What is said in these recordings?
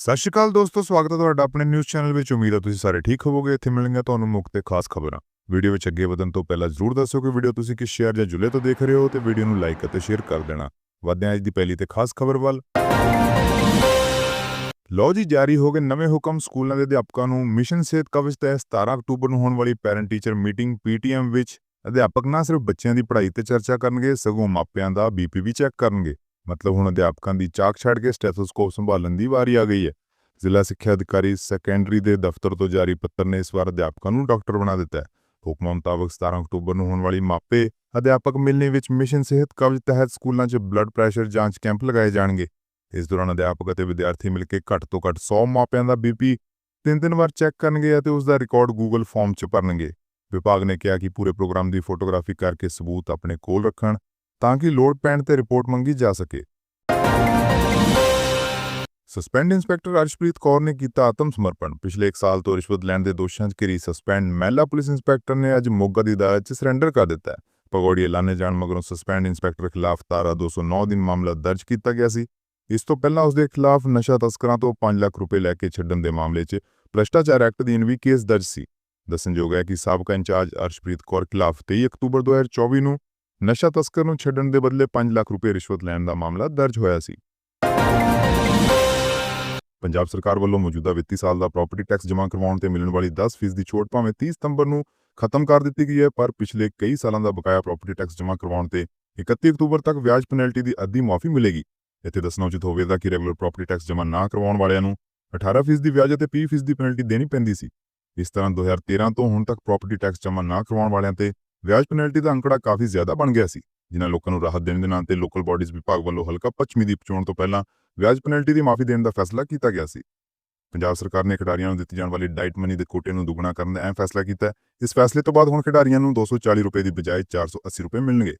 ਸਤਿ ਸ਼੍ਰੀ ਅਕਾਲ ਦੋਸਤੋ, ਸਵਾਗਤ ਹੈ ਤੁਹਾਡਾ ਆਪਣੇ ਨਿਊਜ਼ ਚੈਨਲ ਵਿੱਚ। ਉਮੀਦ ਹੈ ਤੁਸੀਂ ਸਾਰੇ ਠੀਕ ਹੋਵੋਗੇ। ਇੱਥੇ ਮਿਲਣਗੇ ਤੁਹਾਨੂੰ ਮੁੱਖ ਤੇ ਖਾਸ ਖਬਰਾਂ। ਵੀਡੀਓ ਵਿੱਚ ਅੱਗੇ ਵਧਣ ਤੋਂ ਪਹਿਲਾਂ ਜ਼ਰੂਰ ਦੱਸੋ ਕਿ ਵੀਡੀਓ ਤੁਸੀਂ ਕਿਸ ਸ਼ੇਅਰ ਜਾਂ ਜੁਲੇ ਤੋਂ ਦੇਖ ਰਹੇ ਹੋ ਤੇ ਵੀਡੀਓ ਨੂੰ ਲਾਈਕ ਅਤੇ ਸ਼ੇਅਰ ਕਰ ਦੇਣਾ। ਵਧਦੇ ਹਾਂ ਅੱਜ ਦੀ ਪਹਿਲੀ ਤੇ ਖਾਸ ਖਬਰ ਵੱਲ। ਲਓ ਜੀ, ਜਾਰੀ ਹੋ ਗਏ ਨਵੇਂ ਹੁਕਮ। ਸਕੂਲਾਂ ਦੇ ਅਧਿਆਪਕਾਂ ਨੂੰ ਮਿਸ਼ਨ ਸਿਹਤ ਕਵਚ ਤਹਿਤ 17 ਅਕਤੂਬਰ ਨੂੰ ਹੋਣ ਵਾਲੀ ਪੈਰੈਂਟ ਟੀਚਰ ਮੀਟਿੰਗ ਪੀਟੀਐਮ ਵਿੱਚ। ਅਧਿਆਪਕ ਨਾ ਸਿਰਫ ਬੱਚਿਆਂ ਦੀ ਪੜ੍ਹਾਈ ਤੇ ਚਰਚਾ ਕਰਨਗੇ, ਸਗੋਂ ਮਾਪਿਆਂ ਦਾ ਬੀਪੀ ਵੀ ਚੈੱਕ ਕਰਨਗੇ। ਮਤਲਬ ਹੁਣ ਅਧਿਆਪਕਾਂ ਦੀ ਚਾਕ ਛੱਡ ਕੇ ਸਟੈਥੋਸਕੋਪ ਸੰਭਾਲਣ ਦੀ ਵਾਰੀ ਆ ਗਈ ਹੈ। ਜ਼ਿਲ੍ਹਾ ਸਿੱਖਿਆ ਅਧਿਕਾਰੀ ਸੈਕੰਡਰੀ ਦੇ ਦਫ਼ਤਰ ਤੋਂ ਜਾਰੀ ਪੱਤਰ ਨੇ ਇਸ ਵਾਰ ਅਧਿਆਪਕਾਂ ਨੂੰ ਡਾਕਟਰ ਬਣਾ ਦਿੱਤਾ ਹੈ। ਹੁਕਮਾਂ ਮੁਤਾਬਕ 17 ਅਕਤੂਬਰ ਨੂੰ ਹੋਣ ਵਾਲੀ ਮਾਪੇ ਅਧਿਆਪਕ ਮਿਲਣੀ ਵਿੱਚ ਮਿਸ਼ਨ ਸਿਹਤ ਕਵਚ ਤਹਿਤ ਸਕੂਲਾਂ 'ਚ ਬਲੱਡ ਪ੍ਰੈਸ਼ਰ ਜਾਂਚ ਕੈਂਪ ਲਗਾਏ ਜਾਣਗੇ। ਇਸ ਦੌਰਾਨ ਅਧਿਆਪਕ ਅਤੇ ਵਿਦਿਆਰਥੀ ਮਿਲ ਕੇ ਘੱਟ ਤੋਂ ਘੱਟ 100 ਮਾਪਿਆਂ ਦਾ ਬੀਪੀ ਤਿੰਨ ਤਿੰਨ ਵਾਰ ਚੈੱਕ ਕਰਨਗੇ ਅਤੇ ਉਸ ਦਾ ਰਿਕਾਰਡ ਗੂਗਲ ਫਾਰਮ 'ਚ ਭਰਨਗੇ। ਵਿਭਾਗ ਨੇ ਕਿਹਾ ਕਿ ਪੂਰੇ ਪ੍ਰੋਗਰਾਮ ਦੀ ਫੋਟੋਗ੍ਰਾਫੀ ਕਰਕੇ ਸਬੂਤ ਆਪਣੇ ਕੋਲ ਰੱਖਣ ਤਾਂ ਕਿ ਲੋੜ ਪੈਣ ਤੇ ਰਿਪੋਰਟ ਮੰਗੀ ਜਾ ਸਕੇ। ਸਸਪੈਂਡ ਇੰਸਪੈਕਟਰ ਅਰਸ਼ਪ੍ਰੀਤ ਕੌਰ ਨੇ ਕੀਤਾ ਆਤਮ ਸਮਰਪਣ ਪਿਛਲੇ 1 ਸਾਲ ਤੋਂ ਰਿਸ਼ਵਤ ਲੈਣ ਦੇ ਦੋਸ਼ਾਂ 'ਚ ਘਿਰੀ ਸਸਪੈਂਡ ਮਹਿਲਾ ਪੁਲਿਸ ਇੰਸਪੈਕਟਰ ਨੇ ਅੱਜ ਮੋਗਾ ਦੀ ਅਦਾਲਤ 'ਚ ਸਰੈਂਡਰ ਕਰ ਦਿੱਤਾ ਹੈ ਪਗੋੜੀ ਐਲਾਨੇ ਜਾਣ ਮਗਰੋਂ ਸਸਪੈਂਡ ਇੰਸਪੈਕਟਰ ਖਿਲਾਫ ਧਾਰਾ 209 ਦਿਨ ਮਾਮਲਾ ਦਰਜ ਕੀਤਾ ਗਿਆ ਸੀ ਇਸ ਤੋਂ ਪਹਿਲਾਂ ਉਸ ਦੇ ਖਿਲਾਫ ਨਸ਼ਾ ਤਸਕਰਾਂ ਤੋਂ 5 ਲੱਖ ਰੁਪਏ ਲੈ ਕੇ ਛੱਡਣ ਦੇ ਮਾਮਲੇ 'ਚ ਭ੍ਰਸ਼ਟਾਚਾਰ ਐਕਟ ਅਧੀਨ ਵੀ ਕੇਸ ਦਰਜ ਸੀ ਦੱਸਣਯੋਗ ਹੈ ਕਿ ਸਾਬਕਾ ਇੰਚਾਰਜ ਅਰਸ਼ਪ੍ਰੀਤ ਕੌਰ ਖਿਲਾਫ 23 ਅਕਤੂਬਰ 2024 ਨੂੰ ਨਸ਼ਾ ਤਸਕਰ ਨੂੰ ਛੱਡਣ ਦੇ ਬਦਲੇ 5 ਲੱਖ ਰੁਪਏ ਰਿਸ਼ਵਤ ਲੈਣ ਦਾ ਮਾਮਲਾ ਦਰਜ ਹੋਇਆ ਸੀ। ਪੰਜਾਬ ਸਰਕਾਰ ਵੱਲੋਂ ਮੌਜੂਦਾ ਵਿੱਤੀ ਸਾਲ ਦਾ ਪ੍ਰਾਪਰਟੀ ਟੈਕਸ ਜਮ੍ਹਾਂ ਕਰਵਾਉਣ ਤੇ ਮਿਲਣ ਵਾਲੀ 10% ਦੀ ਛੋਟ ਭਾਵੇਂ 30 ਸਤੰਬਰ ਨੂੰ ਖਤਮ ਕਰ ਦਿੱਤੀ ਗਈ ਹੈ, ਪਰ ਪਿਛਲੇ ਕਈ ਸਾਲਾਂ ਦਾ ਬਕਾਇਆ ਪ੍ਰਾਪਰਟੀ ਟੈਕਸ ਜਮ੍ਹਾਂ ਕਰਵਾਉਣ ਤੇ 31 ਅਕਤੂਬਰ ਤੱਕ ਵਿਆਜ ਪੈਨਲਟੀ ਦੀ ਅੱਧੀ ਮਾਫੀ ਮਿਲੇਗੀ। ਇੱਥੇ ਦੱਸਣਾ ਉਚਿਤ ਹੋਵੇਗਾ ਕਿ ਰੈਗੂਲਰ ਪ੍ਰਾਪਰਟੀ ਟੈਕਸ ਜਮ੍ਹਾਂ ਨਾ ਕਰਵਾਉਣ ਵਾਲਿਆਂ ਨੂੰ 18% ਦੀ ਵਿਆਜ ਅਤੇ 20% ਦੀ ਪੈਨਲਟੀ ਦੇਣੀ ਪੈਂਦੀ ਸੀ। ਇਸ ਤਰ੍ਹਾਂ 2013 ਤੋਂ ਹੁਣ ਤੱਕ ਪ੍ਰਾਪਰਟੀ ਟੈਕਸ ਜਮ੍ਹਾਂ ਨਾ ਕਰਵਾਉਣ ਵਾਲਿਆਂ ਤੇ ਵਿਆਜ ਪੈਨਲਟੀ ਦਾ ਅੰਕੜਾ ਕਾਫੀ ਜ਼ਿਆਦਾ ਬਣ ਗਿਆ ਸੀ, ਜਿਨ੍ਹਾਂ ਲੋਕਾਂ ਨੂੰ ਰਾਹਤ ਦੇਣ ਦੇ ਨਾਂ ਤੇ ਲੋਕਲ ਬਾਡੀਜ਼ ਵਿਭਾਗ ਵੱਲੋਂ ਹਲਕਾ ਪੱਛਮੀ ਦੀ ਚੋਣ ਤੋਂ ਪਹਿਲਾਂ ਵਿਆਜ ਪੈਨਲਟੀ ਦੀ ਮਾਫੀ ਦੇਣ ਦਾ ਫੈਸਲਾ ਕੀਤਾ ਗਿਆ ਸੀ। ਪੰਜਾਬ ਸਰਕਾਰ ਨੇ ਖਿਡਾਰੀਆਂ ਨੂੰ ਦਿੱਤੀ ਜਾਣ ਵਾਲੀ ਡਾਈਟ ਮਨੀ ਦੇ ਕੋਟੇ ਨੂੰ ਦੁੱਗਣਾ ਕਰਨ ਦਾ ਅਹਿਮ ਫੈਸਲਾ ਕੀਤਾ ਇਸ ਫੈਸਲੇ ਤੋਂ ਬਾਅਦ ਹੁਣ ਖਿਡਾਰੀਆਂ ਨੂੰ 240 ਰੁਪਏ ਦੀ ਬਜਾਏ 480 ਰੁਪਏ ਮਿਲਣਗੇ।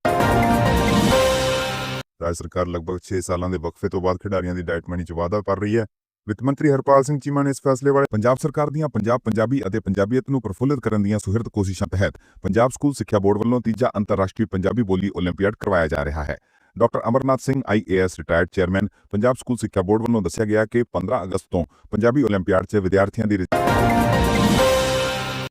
ਰਾਜ ਸਰਕਾਰ ਲਗਭਗ 6 ਸਾਲਾਂ ਦੇ ਵਕਫੇ ਤੋਂ ਬਾਅਦ ਖਿਡਾਰੀਆਂ ਦੀ ਡਾਈਟ ਮਨੀ 'ਚ ਵਾਧਾ ਕਰ ਰਹੀ ਹੈ। ਵਿੱਤ ਮੰਤਰੀ ਹਰਪਾਲ ਸਿੰਘ ਚੀਮਾ ਨੇ ਇਸ ਫੈਸਲੇ ਬਾਰੇ ਪੰਜਾਬ ਸਰਕਾਰ ਦੀਆਂ ਪੰਜਾਬ ਪੰਜਾਬੀ ਅਤੇ ਪੰਜਾਬੀਅਤ ਨੂੰ ਪ੍ਰਫੁੱਲਿਤ ਕਰਨ ਦੀਆਂ ਸੁਹਿਰਦ ਕੋਸ਼ਿਸ਼ਾਂ ਤਹਿਤ ਪੰਜਾਬ ਸਕੂਲ ਸਿੱਖਿਆ ਬੋਰਡ ਵੱਲੋਂ ਤੀਜਾ ਅੰਤਰਰਾਸ਼ਟਰੀ ਪੰਜਾਬੀ ਬੋਲੀ ਓਲੰਪੀਆਡ ਕਰਵਾਇਆ ਜਾ ਰਿਹਾ ਹੈ। Doctor Amarnath Singh IAS retired chairman, Punjab school ਸਿੱਖਿਆ ਬੋਰਡ ਵੱਲੋਂ ਦੱਸਿਆ ਗਿਆ ਕਿ 15 ਅਗਸਤ ਤੋਂ ਪੰਜਾਬੀ ਓਲੰਪੀਆਡ 'ਚ ਵਿਦਿਆਰਥੀਆਂ ਦੀ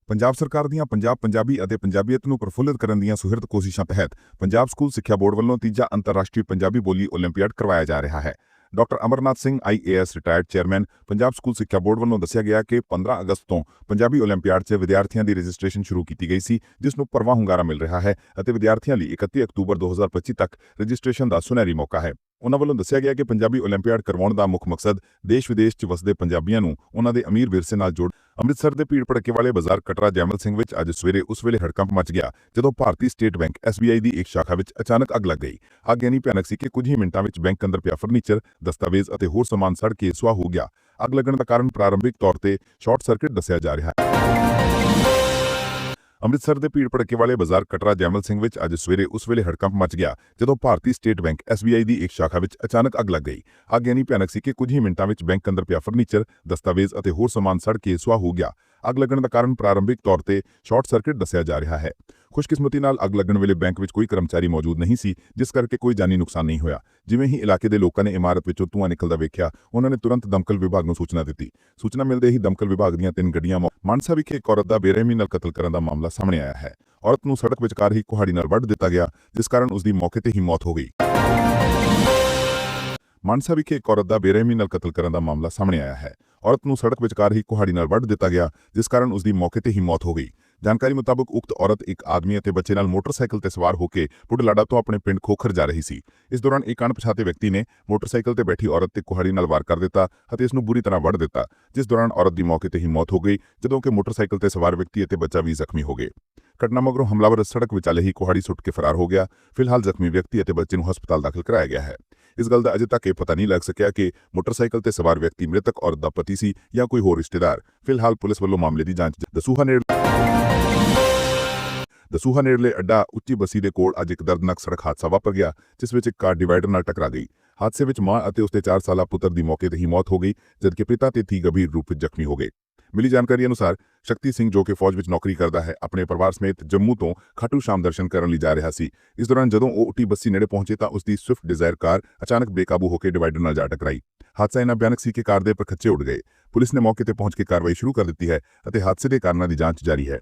ਪੰਜਾਬ ਸਰਕਾਰ ਦੀਆਂ ਪੰਜਾਬ ਪੰਜਾਬੀ ਅਤੇ ਪੰਜਾਬੀਅਤ ਨੂੰ ਪ੍ਰਫੁੱਲਿਤ ਕਰਨ ਦੀਆਂ ਸੁਹਿਰਦ ਕੋਸ਼ਿਸ਼ਾਂ ਤਹਿਤ ਪੰਜਾਬ ਸਕੂਲ ਸਿੱਖਿਆ ਬੋਰਡ ਵੱਲੋਂ ਤੀਜਾ ਅੰਤਰਰਾਸ਼ਟਰੀ ਪੰਜਾਬੀ ਬੋਲੀ ਓਲੰਪੀਆਡ ਕਰਵਾਇਆ ਜਾ ਰਿਹਾ ਹੈ। Doctor Amarnath Singh IAS retired chairman Punjab school ਸਿੱਖਿਆ ਬੋਰਡ ਵੱਲੋਂ ਦੱਸਿਆ ਗਿਆ ਕਿ 15 ਅਗਸਤ ਤੋਂ ਪੰਜਾਬੀ ਓਲੰਪੀਆਡ 'ਚ ਵਿਦਿਆਰਥੀਆਂ ਦੀ ਰਜਿਸਟ੍ਰੇਸ਼ਨ ਸ਼ੁਰੂ ਕੀਤੀ ਗਈ ਸੀ, ਜਿਸ ਨੂੰ ਪਰਵਾਹ ਹੁੰਗਾਰਾ ਮਿਲ ਰਿਹਾ ਹੈ ਅਤੇ ਵਿਦਿਆਰਥੀਆਂ ਲਈ 31 ਅਕਤੂਬਰ 2025 ਤੱਕ ਰਜਿਸਟ੍ਰੇਸ਼ਨ ਦਾ ਸੁਨਹਿਰੀ ਮੌਕਾ ਹੈ। ਉਹਨਾਂ ਵੱਲੋਂ ਦੱਸਿਆ ਗਿਆ ਕਿ ਪੰਜਾਬੀ ਓਲੰਪੀਆਡ ਕਰਵਾਉਣ ਦਾ ਮੁੱਖ ਮਕਸਦ ਦੇਸ਼ ਵਿਦੇਸ਼ 'ਚ ਵਸਦੇ ਪੰਜਾਬੀਆਂ ਨੂੰ ਉਹਨਾਂ ਦੇ ਅਮੀਰ ਵਿਰਸੇ ਨਾਲ ਜੋੜ ਅੰਮ੍ਰਿਤਸਰ ਦੇ ਭੀੜ ਭੜਕੇ ਵਾਲੇ ਬਾਜ਼ਾਰ ਕਟਰਾ ਜੈਮਲ ਸਿੰਘ ਵਿੱਚ ਅੱਜ ਸਵੇਰੇ ਉਸ ਵੇਲੇ ਹੜਕੰਪ ਮਚ ਗਿਆ, ਜਦੋਂ ਭਾਰਤੀ ਸਟੇਟ ਬੈਂਕ SBI ਦੀ ਇੱਕ ਸ਼ਾਖਾ ਵਿੱਚ ਅਚਾਨਕ ਅੱਗ ਲੱਗ ਗਈ। ਅੱਗ ਇੰਨੀ ਭਿਆਨਕ ਸੀ ਕਿ ਕੁਝ ਹੀ ਮਿੰਟਾਂ ਵਿੱਚ ਬੈਂਕ ਅੰਦਰ ਪਿਆ ਫਰਨੀਚਰ, ਦਸਤਾਵੇਜ਼ ਅਤੇ ਹੋਰ ਸਮਾਨ ਸੜ ਕੇ ਸੁਆਹ ਹੋ ਗਿਆ। ਅੱਗ ਲੱਗਣ ਦਾ ਕਾਰਨ ਪ੍ਰਾਰੰਭਿਕ ਤੌਰ ਤੇ ਸ਼ਾਰਟ ਸਰਕਟ ਦੱਸਿਆ ਜਾ ਰਿਹਾ ਹੈ। ਅੰਮ੍ਰਿਤਸਰ ਦੇ ਭੀੜ ਭੜਕੇ ਵਾਲੇ ਬਾਜ਼ਾਰ ਕਟਰਾ ਜੈਮਲ ਸਿੰਘ ਵਿੱਚ ਅੱਜ ਸਵੇਰੇ ਉਸ ਵੇਲੇ ਹੜਕੰਪ ਮਚ ਗਿਆ, ਜਦੋਂ ਭਾਰਤੀ ਸਟੇਟ ਬੈਂਕ SBI ਦੀ ਇੱਕ ਸ਼ਾਖਾ ਵਿੱਚ ਅਚਾਨਕ ਅੱਗ ਲੱਗ ਗਈ। ਅੱਗ ਇੰਨੀ ਭਿਆਨਕ ਸੀ ਕਿ ਕੁਝ ਹੀ ਮਿੰਟਾਂ ਵਿੱਚ ਬੈਂਕ ਅੰਦਰ ਪਿਆ ਫਰਨੀਚਰ, ਦਸਤਾਵੇਜ਼ ਅਤੇ ਹੋਰ ਸਮਾਨ ਸੜ ਕੇ ਸੁਆਹ ਹੋ ਗਿਆ। ਅੱਗ ਲੱਗਣ ਦਾ ਕਾਰਨ ਪ੍ਰਾਰੰਭਿਕ ਤੌਰ ਤੇ ਸ਼ਾਰਟ ਸਰਕਟ ਦੱਸਿਆ ਜਾ ਰਿਹਾ ਹੈ। ਖੁਸ਼ਕਿਸਮਤੀ ਨਾਲ ਅੱਗ ਲੱਗਣ ਵੇਲੇ ਬੈਂਕ ਵਿੱਚ ਕੋਈ ਕਰਮਚਾਰੀ ਮੌਜੂਦ ਨਹੀਂ ਸੀ, ਜਿਸ ਕਰਕੇ ਕੋਈ ਜਾਨੀ ਨੁਕਸਾਨ ਨਹੀਂ ਹੋਇਆ। ਜਿਵੇਂ ਹੀ ਇਲਾਕੇ ਦੇ ਲੋਕਾਂ ਨੇ ਇਮਾਰਤ ਵਿੱਚੋਂ ਧੂੰਆਂ ਨਿਕਲਦਾ ਵੇਖਿਆ, ਉਹਨਾਂ ਨੇ ਤੁਰੰਤ ਦਮਕਲ ਵਿਭਾਗ ਨੂੰ ਸੂਚਨਾ ਦਿੱਤੀ। ਸੂਚਨਾ ਮਿਲਦੇ ਹੀ ਦਮਕਲ ਵਿਭਾਗ ਦੀਆਂ ਤਿੰਨ ਗੱਡੀਆਂ ਮਾਨਸਾ ਵਿਖੇ ਇੱਕ ਔਰਤ ਦਾ ਬੇਰਹਿਮੀ ਨਾਲ ਕਤਲ ਕਰਨ ਦਾ ਮਾਮਲਾ ਸਾਹਮਣੇ ਆਇਆ ਹੈ। ਔਰਤ ਨੂੰ ਸੜਕ ਵਿਚਕਾਰ ਹੀ ਕੁਹਾੜੀ ਨਾਲ ਵੱਢ ਦਿੱਤਾ ਗਿਆ, ਜਿਸ ਕਾਰਨ ਉਸ ਦੀ ਮੌਕੇ ਤੇ ਹੀ ਮੌਤ ਹੋ ਗਈ। ਮਾਨਸਾ ਵਿਖੇ ਇੱਕ ਔਰਤ ਦਾ ਬੇਰਹਿਮੀ ਨਾਲ ਕਤਲ ਕਰਨ ਦਾ ਮਾਮਲਾ ਸਾਹਮਣੇ ਆਇਆ ਹੈ। ਔਰਤ ਨੂੰ ਸੜਕ ਵਿਚਕਾਰ ਹੀ ਕੁਹਾੜੀ ਨਾਲ ਵੱਢ ਦਿੱਤਾ ਗਿਆ, ਜਿਸ ਕਾਰਨ ਉਸ ਦੀ ਮੌਕੇ ਤੇ ਹੀ ਮੌਤ ਹੋ ਗਈ। ਜਾਣਕਾਰੀ ਮੁਤਾਬਕ ਉਕਤ ਔਰਤ ਇੱਕ ਆਦਮੀ ਅਤੇ ਬੱਚੇ ਨਾਲ ਮੋਟਰਸਾਈਕਲ ਤੇ ਸਵਾਰ ਹੋ ਕੇ ਪੁੱਡਲਾਡਾ ਤੋਂ ਆਪਣੇ ਪਿੰਡ ਖੋਖਰ ਜਾ ਰਹੀ ਸੀ। ਇਸ ਦੌਰਾਨ ਇੱਕ ਅਣਪਛਾਤੇ ਵਿਅਕਤੀ ਨੇ ਮੋਟਰਸਾਈਕਲ ਤੇ ਬੈਠੀ ਔਰਤ ਤੇ ਕੁਹਾੜੀ ਨਾਲ ਵਾਰ ਕਰ ਦਿੱਤਾ ਅਤੇ ਇਸ ਨੂੰ ਬੁਰੀ ਤਰ੍ਹਾਂ ਵੱਢ ਦਿੱਤਾ, ਜਿਸ ਦੌਰਾਨ ਔਰਤ ਦੀ ਮੌਕੇ ਤੇ ਹੀ ਮੌਤ ਹੋ ਗਈ, ਜਦੋਂ ਕਿ ਮੋਟਰਸਾਈਕਲ ਤੇ ਸਵਾਰ ਵਿਅਕਤੀ ਅਤੇ ਬੱਚਾ ਵੀ ਜ਼ਖਮੀ ਹੋ ਗਏ। ਘਟਨਾ ਮਗਰੋਂ ਹਮਲਾਵਰ ਸੜਕ ਵਿਚਾਲੇ ਹੀ ਕੁਹਾੜੀ ਸੁੱਟ ਕੇ ਫਰਾਰ ਹੋ ਗਿਆ। ਫਿਲਹਾਲ ਜ਼ਖਮੀ ਵਿਅਕਤੀ ਅਤੇ ਬੱਚੇ ਨੂੰ ਹਸਪਤਾਲ ਦਾਖਲ ਕਰਾਇਆ ਗਿਆ ਹੈ। ਇਸ ਗੱਲ ਦਾ ਅਜੇ ਤੱਕ ਇਹ ਪਤਾ ਨਹੀਂ ਲੱਗ ਸਕਿਆ ਕਿ ਮੋਟਰਸਾਈਕਲ ਤੇ ਸਵਾਰ ਵਿਅਕਤੀ ਮ੍ਰਿਤਕ ਔਰਤ ਦਾ ਪਤੀ ਸੀ ਜਾਂ ਕੋਈ ਹੋਰ ਰਿਸ਼ਤੇਦਾਰ। ਫਿਲਹਾਲ ਪੁਲਿਸ ਵੱਲੋਂ ਮਾਮਲੇ ਦੀ ਜਾਂਚ ਦਸੂਹਾ ਨੇੜ ਦਸੂਹਾ ਨੇੜਲੇ ਅੱਡਾ ਉੱਚੀ ਬਸੀ ਦੇ ਕੋਲ ਅੱਜ ਇੱਕ ਦਰਦਨਾਕ ਸੜਕ ਹਾਦਸਾ ਵਾਪਰ ਗਿਆ, ਜਿਸ ਵਿੱਚ ਇੱਕ ਕਾਰ ਡਿਵਾਈਡਰ ਨਾਲ ਟਕਰਾ ਗਈ। ਹਾਦਸੇ ਵਿੱਚ ਮਾਂ ਅਤੇ ਉਸਦੇ 4 ਸਾਲਾ ਪੁੱਤਰ ਦੀ ਮੌਕੇ ਤੇ ਹੀ ਮੌਤ ਹੋ ਗਈ, ਜਦਕਿ ਪਿਤਾ ਤੇ ਧੀ ਗੰਭੀਰ ਰੂਪ ਵਿੱਚ ਜ਼ਖਮੀ ਹੋ ਗਏ। ਮਿਲੀ ਜਾਣਕਾਰੀ ਅਨੁਸਾਰ ਸ਼ਕਤੀ ਸਿੰਘ ਜੋ ਕਿ ਫੌਜ ਵਿੱਚ ਨੌਕਰੀ ਕਰਦਾ ਹੈ, ਆਪਣੇ ਪਰਿਵਾਰ ਸਮੇਤ ਜੰਮੂ ਤੋਂ ਖਾਟੂ ਸ਼ਾਮ ਦਰਸ਼ਨ ਕਰਨ ਲਈ ਜਾ ਰਿਹਾ ਸੀ। ਇਸ ਦੌਰਾਨ ਜਦੋਂ ਉਹ ਉੱਟੀ ਬੱਸੀ ਨੇੜੇ ਪਹੁੰਚੇ ਤਾਂ ਉਸ ਦੀ ਸਵਿਫਟ ਡਿਜ਼ਾਇਰ ਕਾਰ ਅਚਾਨਕ ਬੇਕਾਬੂ ਹੋ ਕੇ ਡਿਵਾਈਡਰ ਨਾਲ ਜਾ ਟਕਰਾਈ। ਹਾਦਸਾ ਇੰਨਾ ਬਿਆਨਕ ਸੀ ਕਿ ਕਾਰ ਦੇ ਪਰਖੱਚੇ ਉੱਡ ਗਏ। ਪੁਲਿਸ ਨੇ ਮੌਕੇ ਤੇ ਪਹੁੰਚ ਕੇ ਕਾਰਵਾਈ ਸ਼ੁਰੂ ਕਰ ਦਿੱਤੀ ਹੈ ਅਤੇ ਹਾਦਸੇ ਦੇ ਕਾਰਨਾਂ ਦੀ ਜਾਂਚ ਜਾਰੀ ਹੈ।